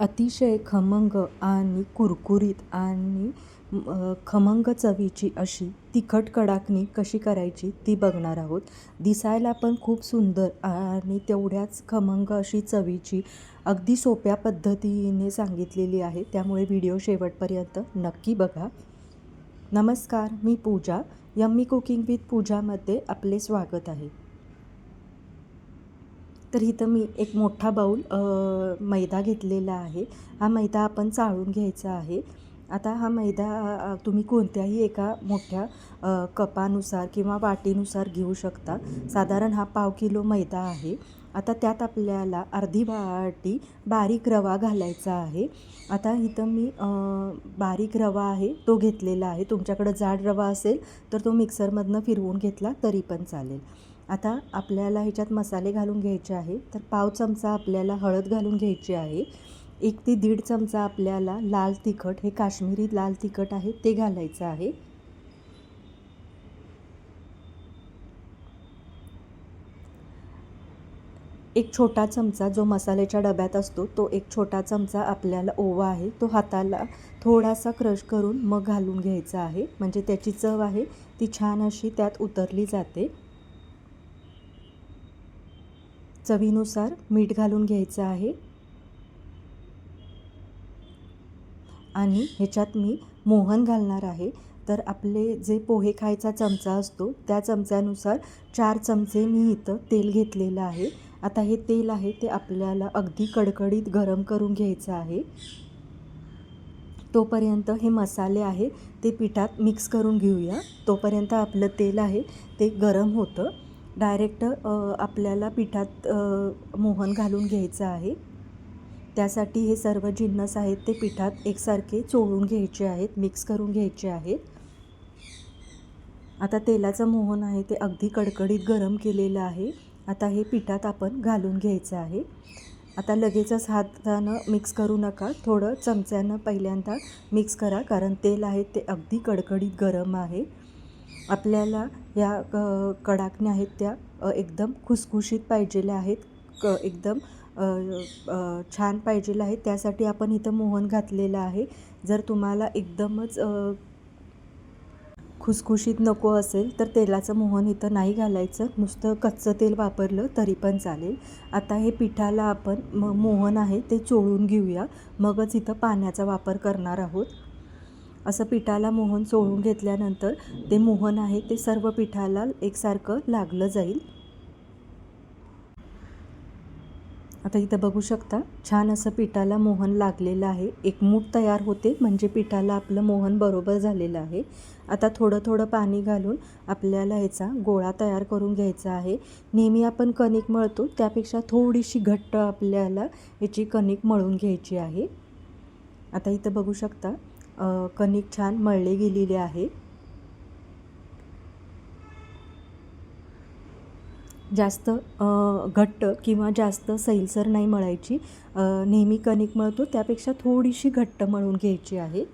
अतिशय खमंग आणि कुरकुरीत आणि खमंग चवीची अशी तिखट कडाकणी कशी करायची ती बघणार आहोत. दिसायला पण खूप सुंदर आणि तेवढ्याच खमंग अशी चवीची अगदी सोप्या पद्धतीने सांगितलेली आहे. त्यामुळे व्हिडिओ शेवटपर्यंत नक्की बघा. नमस्कार मी पूजा. यम्मी कुकिंग विथ पूजामध्ये आपले स्वागत आहे. तर इथं मी एक मोठा बाऊल मैदा घेतलेला आहे. हा मैदा आपण चाळून घ्यायचा आहे. आता हा मैदा तुम्ही कोणत्याही एका मोठ्या कपानुसार किंवा वाटीनुसार घेऊ शकता. साधारण हा पाव किलो मैदा आहे. आता त्यात आपल्याला अर्धी वाटी बारीक रवा घालायचा आहे. आता इथं मी बारीक रवा आहे तो घेतलेला आहे. तुमच्याकडं जाड रवा असेल तर तो मिक्सरमधनं फिरवून घेतला तरी पण चालेल. आता आपल्याला ह्याच्यात मसाले घालून घ्यायचे आहे. तर पाव चमचा आपल्याला हळद घालून घ्यायची आहे. एक ते दीड चमचा आपल्याला लाल तिखट हे काश्मीरी लाल तिखट आहे ते घालायचं आहे. एक छोटा चमचा जो मसाल्याच्या डब्यात असतो तो एक छोटा चमचा आपल्याला ओवा आहे तो हाताला थोडासा क्रश करून मग घालून घ्यायचा आहे. म्हणजे त्याची चव आहे ती छान अशी त्यात उतरली जाते. चवीनुसार मीठ घालून घ्यायचं आहे. आणि ह्याच्यात मी मोहन घालणार आहे. तर आपले जे पोहे खायचा चमचा असतो त्या चमच्यानुसार चार चमचे मी इथं तेल घेतलेलं आहे. आता हे तेल आहे ते आपल्याला अगदी कडकडीत गरम करून घ्यायचं आहे. तोपर्यंत हे मसाले आहे ते पिठात मिक्स करून घेऊया. तोपर्यंत आपलं तेल आहे ते गरम होतं. डायरेक्ट आपल्याला पिठात मोहन घालून घ्यायचं आहे. त्यासाठी हे सर्व जिन्नस आहेत ते पिठात एकसारखे चोळून घ्यायचे आहेत मिक्स करून घ्यायचे आहेत. आता तेलाचं मोहन आहे ते अगदी कडकडीत गरम केलेलं आहे. आता हे पिठात आपण घालून घ्यायचं आहे. आता लगेचच हातानं मिक्स करू नका. थोडं चमच्यानं पहिल्यांदा मिक्स करा कारण तेल आहे ते अगदी कडकडीत गरम आहे. आपल्याला या क कडाकण्या आहेत त्या एकदम खुसखुशीत पाहिजेल्या आहेत क एकदम छान पाहिजेलं आहे त्यासाठी आपण इथं मोहन घातलेलं आहे. जर तुम्हाला एकदमच खुसखुशीत नको असेल तर तेलाचं मोहन इथं नाही घालायचं. नुसतं कच्चं तेल वापरलं तरी पण चालेल. आता हे पिठाला आपण म मोहन आहे ते चोळून घेऊया. मगच इथं पाण्याचा वापर करणार आहोत. असं पिठाला मोहन चोळून घेतल्यानंतर ते मोहन आहे ते सर्व पिठाला एकसारखं लागलं जाईल. आता इथं बघू शकता छान असं पिठाला मोहन लागलेलं आहे. एक मूठ तयार होते म्हणजे पिठाला आपलं मोहन बरोबर झालेलं आहे. आता थोडं थोडं पाणी घालून आपल्याला ह्याचा गोळा तयार करून घ्यायचा आहे. नेहमी आपण कणिक मळतो त्यापेक्षा थोडीशी घट्ट आपल्याला याची कणिक मळून घ्यायची आहे. आता इथं बघू शकता कणिक छान मळले गेलेले आहे. जास्त घट्ट किंवा जास्त सैलसर नाही मळायची. नेहमी कणिक मळतो त्यापेक्षा थोडीशी घट्ट मळून घ्यायची आहे.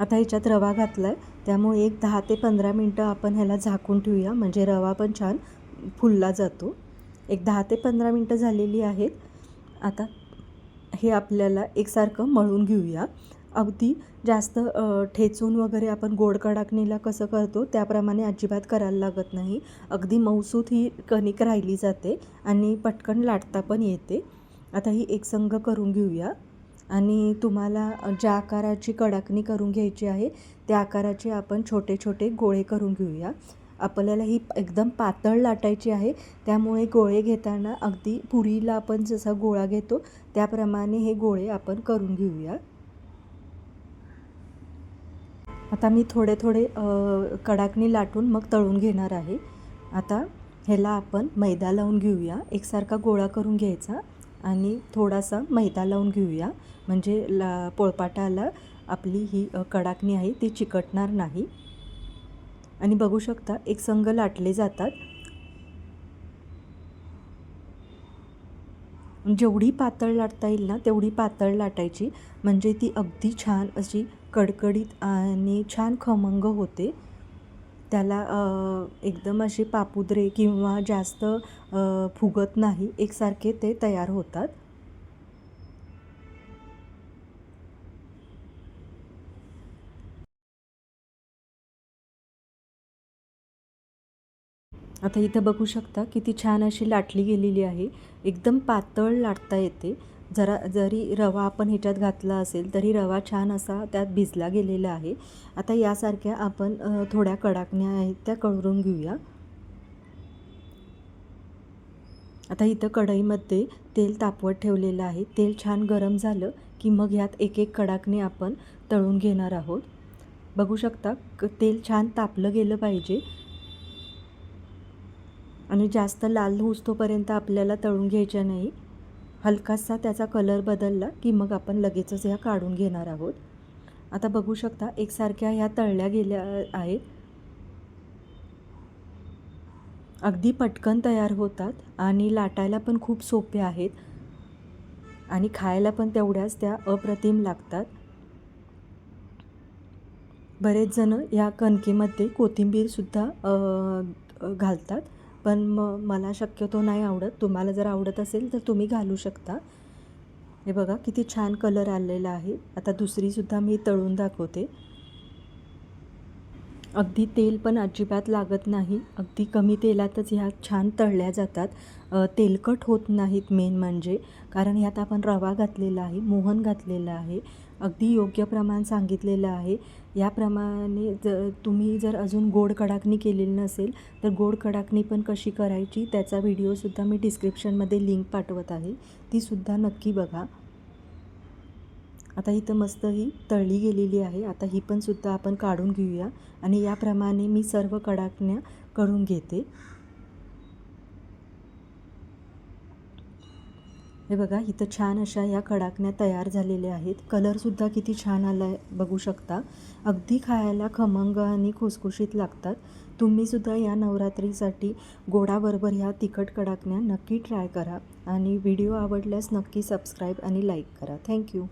आता ह्याच्यात रवा घातला आहे त्यामुळे एक दहा ते पंधरा मिनटं आपण ह्याला झाकून ठेवूया म्हणजे रवा पण छान फुलला जातो. एक दहा ते पंधरा मिनटं झालेली आहेत. आता हे आपल्याला एकसारखं मळून घेऊया. अगदी जास्त ठेचून वगैरे आपण गोड कडाकणीला कसं करतो त्याप्रमाणे अजिबात करायला लागत नाही. अगदी मौसूत ही कणिक राहिली जाते आणि पटकन लाटता पण येते. आता ही एकसंग करून घेऊया. आणि तुम्हाला ज्या आकाराची कडाकणी करून घ्यायची आहे त्या आकाराचे आपण छोटे छोटे गोळे करून घेऊया. आपल्याला ही एकदम पातळ लाटायची आहे. त्यामुळे गोळे घेताना अगदी पुरीला आपण जसा गोळा घेतो त्याप्रमाणे हे गोळे आपण करून घेऊया. आता मी थोडे थोडे कडाकणी लाटून मग तळून घेणार आहे. आता ह्याला आपण मैदा लावून घेऊया. एकसारखा गोळा करून घ्यायचा आणि थोडासा मैदा लावून घेऊया. म्हणजे ला पोळपाटाला आपली ही कडाकणी आहे ती चिकटणार नाही. आणि बघू शकता एक संघ लाटले जातात. जेवढी पातळ लाटता येईल ना तेवढी पातळ लाटायची. म्हणजे ती अगदी छान अशी कडकडीत आणि छान खमंग होते. त्याला एकदम असे पापुद्रे किंवा जास्त फुगत नाही. एकसारखे ते तयार होतात. आता इथं बघू शकता किती छान अशी लाटली गेलेली आहे. एकदम पातळ लाटता येते. जरा जरी रवा आपण ह्याच्यात घातला असेल तरी रवा छान असा त्यात भिजला गेलेला आहे. आता यासारख्या आपण थोड्या कडाकण्या आहेत त्या कळवून घेऊया. आता इथं कढईमध्ये तेल तापवत ठेवलेलं आहे. तेल छान गरम झालं की मग ह्यात एक एक कडाकणे आपण तळून घेणार आहोत. बघू शकता क तेल छान तापलं गेलं पाहिजे. आणि जास्त लाल होऊस्तोपर्यंत आपल्याला तळून घ्यायच्या नाही. हलकासा त्याचा कलर बदलला की मग आपण लगेचच ह्या काढून घेणार आहोत. आता बघू शकता एकसारख्या ह्या तळल्या गेल्या आहेत. अगदी पटकन तयार होतात आणि लाटायला पण खूप सोपे आहेत. आणि खायला पण तेवढ्याच त्या अप्रतिम लागतात. बरेच जण या कणकेमध्ये कोथिंबीरसुद्धा घालतात. पण मग मला शक्यतो नाही आवडत. तुम्हाला जर आवडत असेल तर तुम्ही घालू शकता. हे बघा किती छान कलर आलेला आहे. आता दुसरीसुद्धा मी तळून दाखवते. अगदी तेल पण अजिबात लागत नाही. अगदी कमी तेलातच ह्या छान तळल्या जातात. तेलकट होत नाहीत मेन म्हणजे. कारण ह्यात आपण रवा घातलेला आहे मोहन घातलेलं आहे. अगदी योग्य प्रमाण सांगितलेलं आहे. याप्रमाणे ज तुम्ही जर अजून गोड कडाकणी केलेली नसेल तर गोड कडाकणी पण कशी करायची त्याचा व्हिडिओसुद्धा मी डिस्क्रिप्शनमध्ये लिंक पाठवत आहे. तीसुद्धा नक्की बघा. आता इथं मस्त ही तळली गेलेली आहे. आता ही पण सुद्धा आपण काढून घेऊया आणि याप्रमाणे मी सर्व कडाकण्या करून घेते. हे बघा इथं छान अशा या कडाकण्या तयार झालेल्या आहेत. कलरसुद्धा किती छान आला आहे बघू शकता. अगदी खायला खमंग आणि खुसखुशीत लागतात. तुम्हीसुद्धा या नवरात्रीसाठी गोडाबरोबर ह्या तिखट कडाकण्या नक्की ट्राय करा आणि व्हिडिओ आवडल्यास नक्की सबस्क्राईब आणि लाईक करा. थँक्यू.